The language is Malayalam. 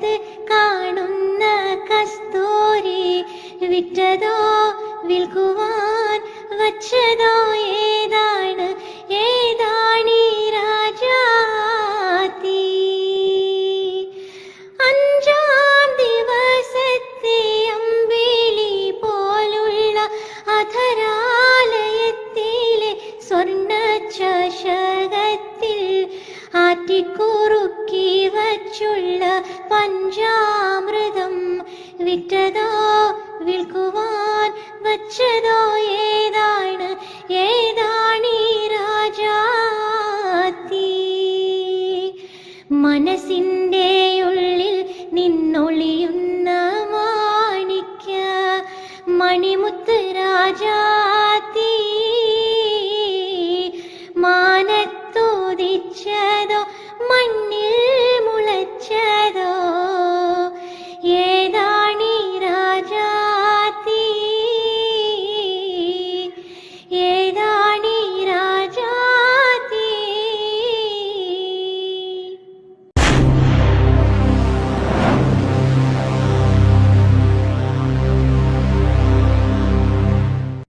ലോകത്ത് കാണുന്ന കസ്തൂരി വിറ്റതോ വിൽക്കുവാൻ വച്ചതോ ഏതാണ്? ഏതാണീ രാജാതി? അഞ്ചാം ദിവസത്തെ അമ്പിളി പോലുള്ള അധരാലയത്തിലെ സ്വർണ ചഷകത്തിൽ ആറ്റിക്കുറുക്കി വച്ചുള്ള പഞ്ചാമൃതം വിറ്റതോ വിൽക്കുവാൻ വച്ചതോ ഏതാണ്? ഏതാണീ രാജാത്തി മനസ്സിന്റെ ഉള്ളിൽ നിന്നൊളിയുന്ന മാണിക്ക മണിമുത്ത് രാജാത്തി മാനത്തോതിച്ച